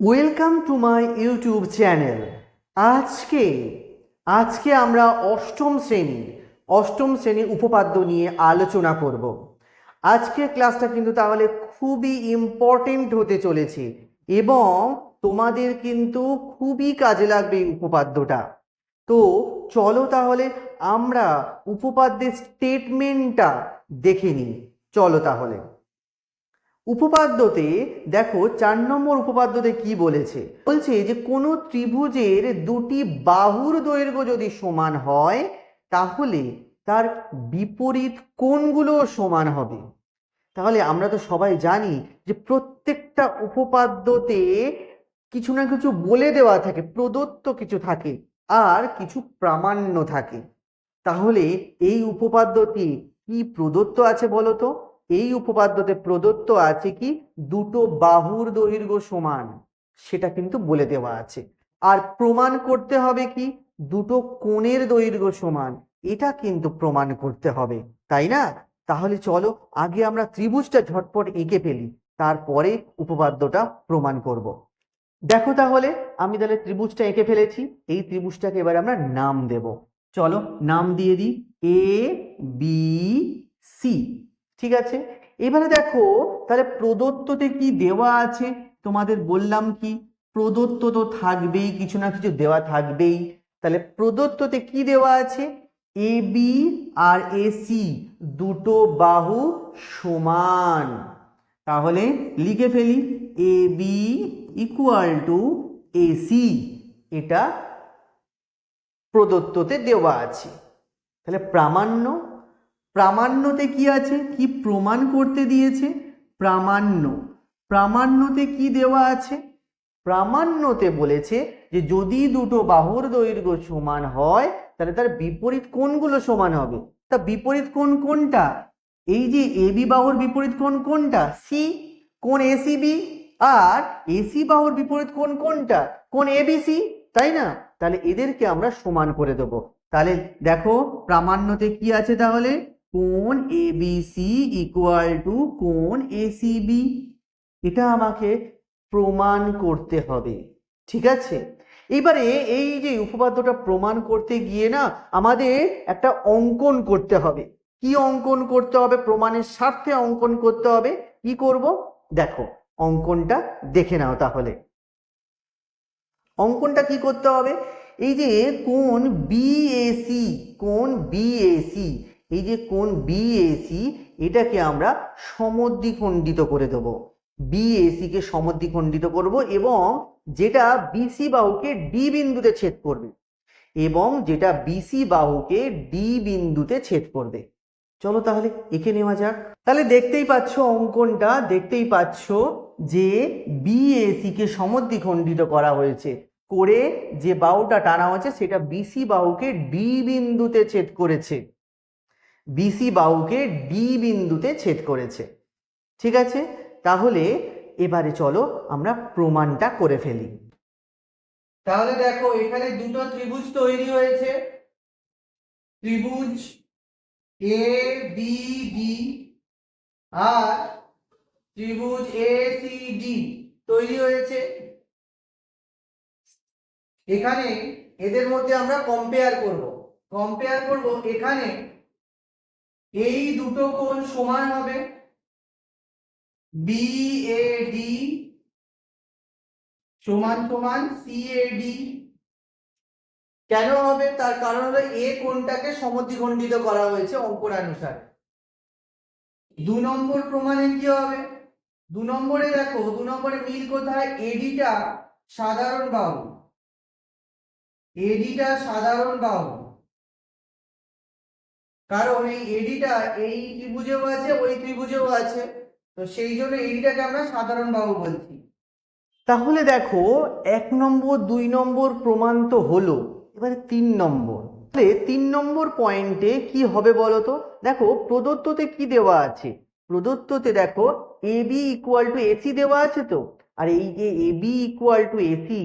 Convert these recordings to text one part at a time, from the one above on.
Welcome to my YouTube channel আজকে আজকে আমরা অষ্টম শ্রেণি, অষ্টম শ্রেণির উপপাদ্য নিয়ে আলোচনা করব। আজকের ক্লাসটা কিন্তু তাহলে খুবই ইম্পর্টেন্ট হতে চলেছে এবং তোমাদের কিন্তু খুবই কাজে লাগবে এই উপপাদ্যটা। তো চলো তাহলে আমরা উপপাদ্যের স্টেটমেন্টটা দেখে নিই। চলো তাহলে। উপপাদ্যতে দেখো চার নম্বর উপপাদ্যতে কি বলেছে? বলছে যে কোনো ত্রিভুজের দুটি বাহুর দৈর্ঘ্য যদি সমান হয়, তাহলে তার বিপরীত কোণগুলো সমান হবে। তাহলে আমরা তো সবাই জানি যে প্রত্যেকটা উপপাদ্যতে কিছু না কিছু বলে দেওয়া থাকে, প্রদত্ত কিছু থাকে, আর কিছু প্রামাণ্য থাকে। তাহলে এই উপপাদ্যটি কি প্রদত্ত আছে বলো তো এই উপপাদ্যতে প্রদত্ত আছে কি? দুটো বাহুর দৈর্ঘ্য সমান। সেটা কিন্তু বলে দেওয়া আছে। আর প্রমাণ করতে হবে কি? দুটো কোণের দৈর্ঘ্য সমান। এটা কিন্তু প্রমাণ করতে হবে, তাই না? তাহলে চলো আগে আমরা ত্রিভুজটা ঝটপট এঁকে ফেলি, তারপরে উপপাদ্যটা প্রমাণ করব। দেখো তাহলে, আমি তাহলে ত্রিভুজটা এঁকে ফেলেছি। এই ত্রিভুজটাকে এবার আমরা নাম দেব। চলো নাম দিয়ে দিই এ বি সি ঠিক আছে? এবারে দেখো, তাহলে প্রদত্ততে কি দেওয়া আছে? তোমাদের বললাম কি, প্রদত্ত তো থাকবেই, কিছু না কিছু দেওয়া থাকবেই। তাহলে প্রদত্ততে কি দেওয়া আছে? A B R A C দুটো বাহু সমান। তাহলে লিখে ফেলি A B equal to A C এটা প্রদত্ততে দেওয়া আছে। তাহলে প্রামাণ্য প্রামাণ্যতে কি আছে? কি প্রমাণ করতে দিয়েছে? প্রামাণ্য। প্রামাণ্যতে কি দেওয়া আছে? প্রামাণ্যতে বলেছে যে যদি দুটো বাহুর দৈর্ঘ্য সমান হয়, তাহলে তার বিপরীত কোণগুলো সমান হবে। তা বিপরীত কোণ কোনটা? এই যে এবি বাহুর বিপরীত কোণ কোনটা? সি। কোন এসিবি আর এসি বাহুর বিপরীত কোণ কোনটা? কোন এবিসি তাই না? তাহলে এদেরকে আমরা সমান করে দেবো। তাহলে দেখো, প্রামাণ্যতে কি আছে তাহলে? কোণ এবিসি ইকুয়াল টু কোণ এসিবি এটা আমাকে প্রমাণ করতে হবে, ঠিক আছে? এবারে এই যে উপপাদ্যটা প্রমাণ করতে গিয়ে না আমাদের একটা অঙ্কন করতে হবে। কি অঙ্কন করতে হবে? প্রমাণের স্বার্থে অঙ্কন করতে হবে। কি করব? দেখো, অঙ্কনটা দেখে নাও তাহলে। অঙ্কনটা কি করতে হবে? এই যে কোন বিএসি কোন বিএসি এই যে কোন বিএসি এটাকে আমরা সমদ্বিখণ্ডিত করে দেব। বিএসি কে সমদ্বিখণ্ডিত করব এবং যেটা বিসি বাহুকে ডি বিন্দুতে ছেদ করবে এবং যেটা বিসি বাহুকে ডি বিন্দুতে ছেদ করবে। চলো তাহলে এঁকে নেওয়া যাক। তাহলে দেখতেই পাচ্ছ অঙ্কনটা, দেখতেই পাচ্ছ যে বিএসি কে সমদ্বিখণ্ডিত করা হয়েছে করে যে বাহুটা টানা হয়েছে, সেটা বিসি বাহুকে ডি বিন্দুতে ছেদ করেছে। বিসি বাহুকে ডি বিন্দুতে ছেদ করেছে। ঠিক আছে? তাহলে এবারে চলো আমরা প্রমাণটা করে ফেলি। তাহলে দেখো, এখানে দুটো ত্রিভুজ তৈরি হয়েছে। ত্রিভুজ এ বি ডি আর ত্রিভুজ এ সি ডি তৈরি হয়েছে। এখানে এদের মধ্যে আমরা কম্পেয়ার করব। কম্পেয়ার করব এখানে এই দুটো কোণ সমান হবে বিএডি সমান সমান সিএডি কেন হবে? তার কারণ হলো এ কোণটাকে সমদ্বিখণ্ডিত করা হয়েছে অঙ্কনানুসারে দু নম্বর প্রমাণে কি হবে? দু নম্বরে দেখো, দু নম্বরে মিল কোথায়? এডিটা সাধারণ বাহু। এডিটা সাধারণ বাহু। কারণ এই এডিটা, এই ত্রিভুজেও আছে, ওই ত্রিভুজেও আছে। তো সেই জন্য এডিটাকে আমরা সাধারণ বাহু বলছি। তাহলে দেখো, এক নম্বর, দুই নম্বর প্রমাণ তো হলো, এবারে তিন নম্বর। তাহলে তিন নম্বর পয়েন্টে কি হবে বলো তো? দেখো, প্রদত্ততে কি দেওয়া আছে? প্রদত্ততে দেখো A B equal to AC দেওয়া আছে তো। আর এই যে A B equal to AC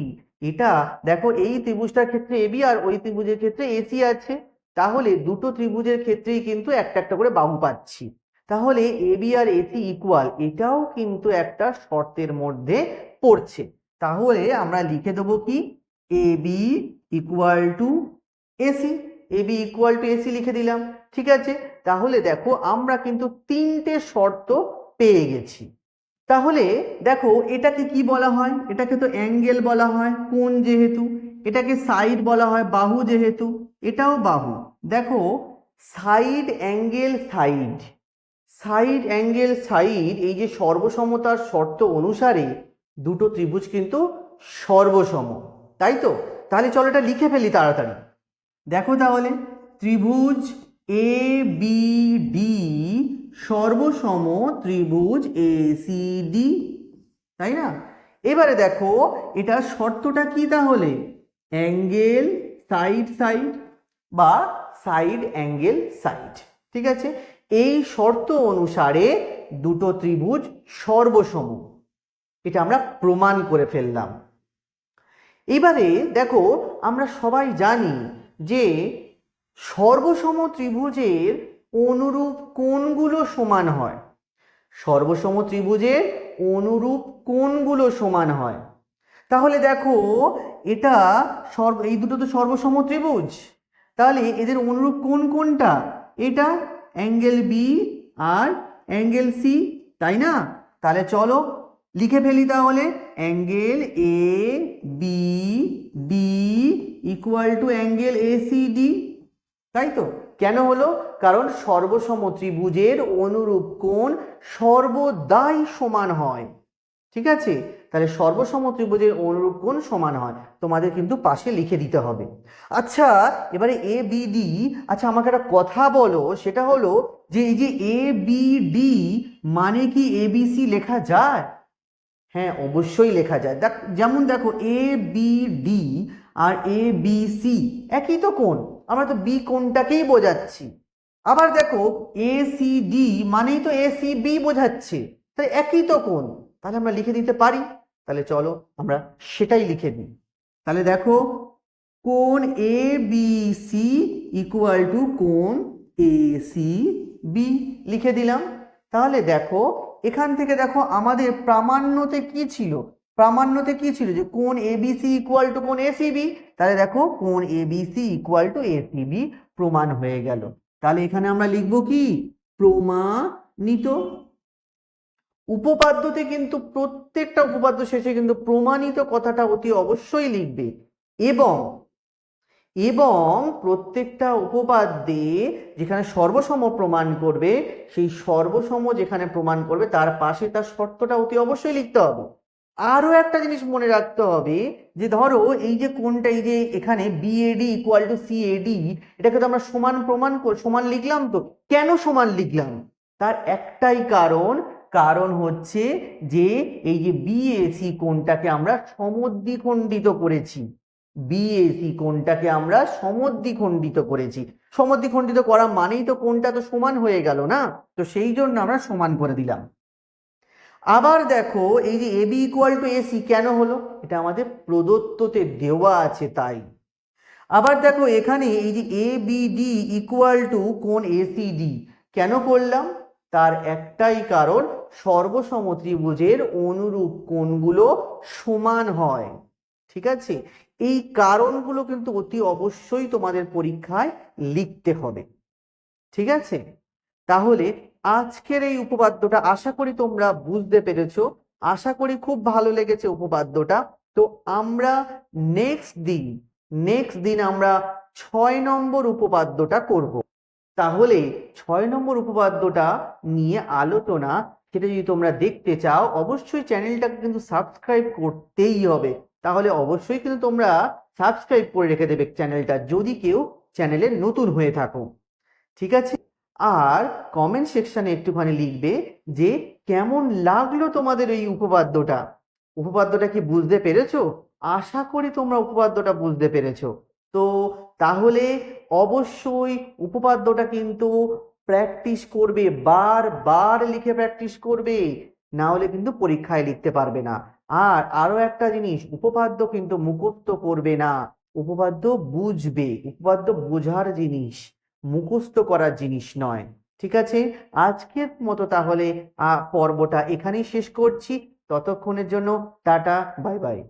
এটা দেখো, এই ত্রিভুজটার ক্ষেত্রে এবি আর ওই ত্রিভুজের ক্ষেত্রে এসি আছে। তাহলে দুটো ত্রিভুজের ক্ষেত্রেই কিন্তু একটা একটা করে বাহু পাচ্ছি। তাহলে এবি আর এসি ইকুয়াল এটাও কিন্তু একটা শর্তের মধ্যে পড়ছে। তাহলে আমরা লিখে দেবো কি? A, B equal to AC A, B equal to AC লিখে দিলাম। ঠিক আছে? তাহলে দেখো আমরা কিন্তু তিনটে শর্ত পেয়ে গেছি। তাহলে দেখো এটাকে কি বলা হয়? এটাকে তো অ্যাঙ্গেল বলা হয় কোন যেহেতু। এটাকে সাইড বলা হয়, বাহু যেহেতু। এটাও বাহু। দেখো side angle side side angle side এই যে সর্বসমতার শর্ত অনুসারে দুটো ত্রিভুজ কিন্তু সর্বসম, তাই তো? তাহলে চলো এটা লিখে ফেলি তাড়াতাড়ি। দেখো তাহলে, ত্রিভুজ এ বি ডি সর্বসম ত্রিভুজ এ সি ডি তাই না? এবারে দেখো এটা শর্তটা কি তাহলে? অ্যাঙ্গেল সাইড সাইড বা সাইড অ্যাঙ্গেল সাইড ঠিক আছে? এই শর্ত অনুসারে দুটো ত্রিভুজ সর্বসম, এটা আমরা প্রমাণ করে ফেললাম। এবারে দেখো, আমরা সবাই জানি যে সর্বসম ত্রিভুজের অনুরূপ কোণগুলো সমান হয়। সর্বসম ত্রিভুজের অনুরূপ কোণগুলো সমান হয়। তাহলে দেখো, এটা সর্ব, এই দুটো তো সর্বসম ত্রিভুজ। তাহলে এদের অনুরূপ কোন কোনটা? এটা অ্যাঙ্গেল বি আর অ্যাঙ্গেল সি তাই না? তাহলে চলো লিখে ফেলি তাহলে, angle A B D equal to angle A C D তাই তো? কেন হলো? কারণ সর্বসম ত্রিভুজের অনুরূপ কোণ সর্বদাই সমান হয়। ঠিক আছে? তাহলে সর্বসম ত্রিভুজের অনুরূপ কোণ সমান হয়। তোমাদের কিন্তু পাশে লিখে দিতে হবে। আচ্ছা এবারে এ বি ডি আচ্ছা আমাকে একটা কথা বলো। সেটা হলো যে এই যে এ বি ডি মানে কি এ বি সি লেখা যায়? হ্যাঁ অবশ্যই লেখা যায়। দেখ, যেমন দেখো এ বি ডি আর এ বি সি একই তো কোণ। আমরা তো বি কোণটাকেই বোঝাচ্ছি। আবার দেখো এ সি ডি মানেই তো এ সি বি বোঝাচ্ছে। তাই একই তো কোণ। তাহলে আমরা লিখে দিতে পারি। তাহলে চলো আমরা সেটাই লিখে দিই তাহলে দেখো কোন A B C equal to কোন এ সি বি লিখে দিলাম। তাহলে দেখো, এখান থেকে দেখো আমাদের প্রামাণ্যতে কি ছিল? প্রামাণ্যতে কি ছিল যে কোন A B C equal to কোন এ সি বি তাহলে দেখো কোন A B C equal to A C B প্রমাণ হয়ে গেল। তাহলে এখানে আমরা লিখব কি? প্রমাণিত উপপাদ্যতে কিন্তু প্রত্যেকটা উপপাদ্য শেষে কিন্তু প্রমাণিত কথাটা অতি অবশ্যই লিখবে। এবং এবং প্রত্যেকটা উপপাদ্যে যেখানে সর্বসম প্রমাণ করবে, সেই সর্বসম যেখানে প্রমাণ করবে, তার পাশে তার শর্তটা অতি অবশ্যই লিখতে হবে। আরও একটা জিনিস মনে রাখতে হবে যে ধরো এই যে কোনটা, এই যে এখানে বিএডি ইকুয়াল টু সিএডি এটাকে তো আমরা সমান প্রমাণ সমান লিখলাম তো। কেন সমান লিখলাম? তার একটাই কারণ কারণ হচ্ছে যে, এই যে বিএসি কোণটাকে আমরা সমদ্বিখণ্ডিত করেছি। বিএসি কোণটাকে আমরা সমদ্বিখণ্ডিত করেছি। সমদ্বিখণ্ডিত করা মানেই তো কোণটা তো সমান হয়ে গেল না? তো সেই জন্য আমরা সমান করে দিলাম। আবার দেখো, এই যে এবি ইকুয়াল টু এসি কেন হলো? এটা আমাদের প্রদত্ততে দেওয়া আছে তাই। আবার দেখো, এখানে এই যে A B D equal to কোণ এসিডি কেন করলাম? তার একটাই কারণ সর্বসম ত্রিভুজের অনুরূপ কোণগুলো সমান হয়। ঠিক আছে? এই কারণগুলো কিন্তু অতি অবশ্যই তোমাদের পরীক্ষায় লিখতে হবে। ঠিক আছে? তাহলে আজকের এই উপপাদ্যটা আশা করি তোমরা বুঝতে পেরেছ। আশা করি খুব ভালো লেগেছে উপপাদ্যটা। তো আমরা নেক্সট দিন নেক্সট দিন আমরা ছয় নম্বর উপপাদ্যটা করব। তাহলে ছয় নম্বর উপপাদ্যটা নিয়ে আলোচনা সেটা যদি তোমরা দেখতে চাও, অবশ্যই চ্যানেলটাকে কিন্তু সাবস্ক্রাইব করতেই হবে। তাহলে অবশ্যই কিন্তু তোমরা সাবস্ক্রাইব করে রেখে দেবে চ্যানেলটা, যদি কেউ চ্যানেলে নতুন হয়ে থাকো। ঠিক আছে? আর কমেন্ট সেকশনে একটুখানি লিখবে যে, কেমন লাগল তোমাদের এই উপপাদ্যটা? উপপাদ্যটা কি বুঝতে পেরেছ? আশা করি তোমরা উপপাদ্যটা বুঝতে পেরেছ। তো তাহলে অবশ্যই উপপাদ্যটা কিন্তু প্র্যাকটিস করবে, বার বার লিখে প্র্যাকটিস করবে, না হলে কিন্তু পরীক্ষায় লিখতে পারবে না। আর আরও একটা জিনিস, উপপাদ্য কিন্তু মুখস্থ করবে না। উপপাদ্য বুঝবে, উপপাদ্য বোঝার জিনিস, মুখস্থ করার জিনিস নয়। ঠিক আছে? আজকের মতো তাহলে পর্বটা এখানেই শেষ করছি। ততক্ষণের জন্য টাটা, বাই বাই।